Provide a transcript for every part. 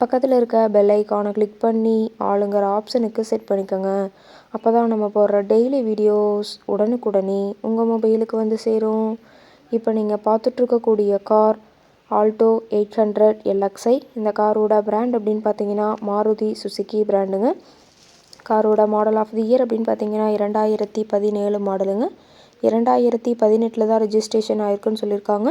பக்கத்தில் இருக்க பெல் ஐக்கானை கிளிக் பண்ணி ஆளுங்கிற ஆப்ஷனுக்கு செட் பண்ணிக்கோங்க. அப்போ தான் நம்ம போடுற டெய்லி வீடியோஸ் உடனுக்குடனே உங்கள் மொபைலுக்கு வந்து சேரும். இப்போ நீங்கள் பார்த்துட்ருக்கக்கூடிய car Alto eight hundred LXI இந்த காரோட பிராண்ட் அப்படின்னு பார்த்தீங்கன்னா மாருதி சுசுக்கி பிராண்டுங்க காரோட மாடல் ஆஃப் தி இயர் அப்படின்னு பார்த்தீங்கன்னா இரண்டாயிரத்தி பதினேழு மாடலுங்க இரண்டாயிரத்தி பதினெட்டில் தான் ரிஜிஸ்ட்ரேஷன் ஆயிருக்குன்னு சொல்லியிருக்காங்க.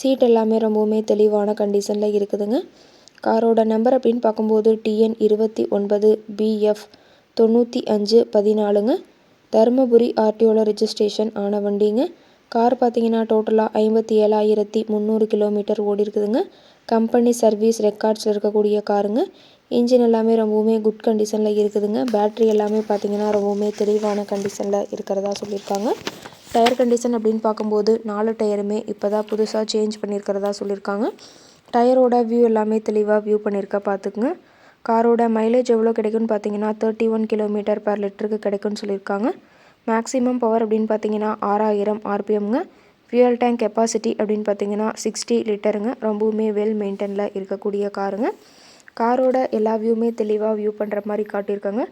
சீட் எல்லாமே ரொம்பவுமே தெளிவான கண்டிஷனில் இருக்குதுங்க. காரோட நம்பர் அப்படின்னு பார்க்கும்போது டிஎன் இருபத்தி ஒன்பது பிஎஃப் தொண்ணூற்றி அஞ்சு பதினாலுங்க. தருமபுரி ஆர்டிஓவில் ரிஜிஸ்ட்ரேஷன் ஆன வண்டிங்க. கார் பார்த்தீங்கன்னா டோட்டலாக ஐம்பத்தி ஏழாயிரத்தி முந்நூறு கிலோமீட்டர் ஓடி இருக்குதுங்க. கம்பெனி சர்வீஸ் ரெக்கார்ட்ஸில் இருக்கக்கூடிய காருங்க. இன்ஜின் எல்லாமே ரொம்பவுமே குட் கண்டிஷனில் இருக்குதுங்க. பேட்ரி எல்லாமே பார்த்தீங்கன்னா ரொம்பவுமே தெளிவான கண்டிஷனில் இருக்கிறதா சொல்லியிருக்காங்க. டயர் கண்டிஷன் அப்படின்னு பார்க்கும்போது நாலு டயருமே இப்போ தான் புதுசாக சேஞ்ச் பண்ணியிருக்கிறதா சொல்லியிருக்காங்க. டயரோட வியூ எல்லாமே தெளிவாக வியூ பண்ணியிருக்கா பார்த்துக்குங்க. காரோட மைலேஜ் எவ்வளோ கிடைக்குன்னு பார்த்தீங்கன்னா தேர்ட்டி ஒன் கிலோமீட்டர் பர் லிட்டருக்கு கிடைக்குன்னு சொல்லியிருக்காங்க. மேக்ஸிமம் பவர் அப்படின்னு பார்த்தீங்கன்னா ஆறாயிரம் ஆர்பிஎம்ங்க. ஃபியூயல் டேங்க் கெப்பாசிட்டி அப்படின்னு பார்த்தீங்கன்னா சிக்ஸ்டி லிட்டருங்க ரொம்பவுமே வெல் மெயின்டெனில் இருக்கக்கூடிய காருங்க. காரோட எல்லா வியூமே தெளிவாக வியூ பண்ணுற மாதிரி காட்டியிருக்காங்க.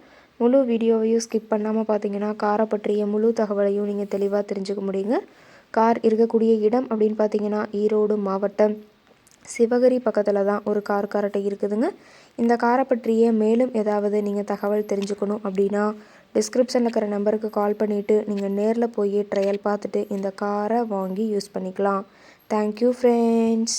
முழு வீடியோவையும் ஸ்கிப் பண்ணாமல் பார்த்தீங்கன்னா காரை பற்றிய முழு தகவலையும் நீங்கள் தெளிவாக தெரிஞ்சுக்க முடியுங்க. கார் இருக்கக்கூடிய இடம் அப்படின்னு பார்த்தீங்கன்னா ஈரோடு மாவட்டம் சிவகிரி பக்கத்தில் தான் ஒரு கார் காரட்டை இருக்குதுங்க. இந்த காரை பற்றிய மேலும் ஏதாவது நீங்கள் தகவல் தெரிஞ்சுக்கணும் அப்படின்னா டிஸ்கிரிப்ஷனில் இருக்கிற நம்பருக்கு கால் பண்ணிவிட்டு நீங்கள் நேரில் போய் ட்ரையல் பார்த்துட்டு இந்த காரை வாங்கி யூஸ் பண்ணிக்கலாம். Thank you friends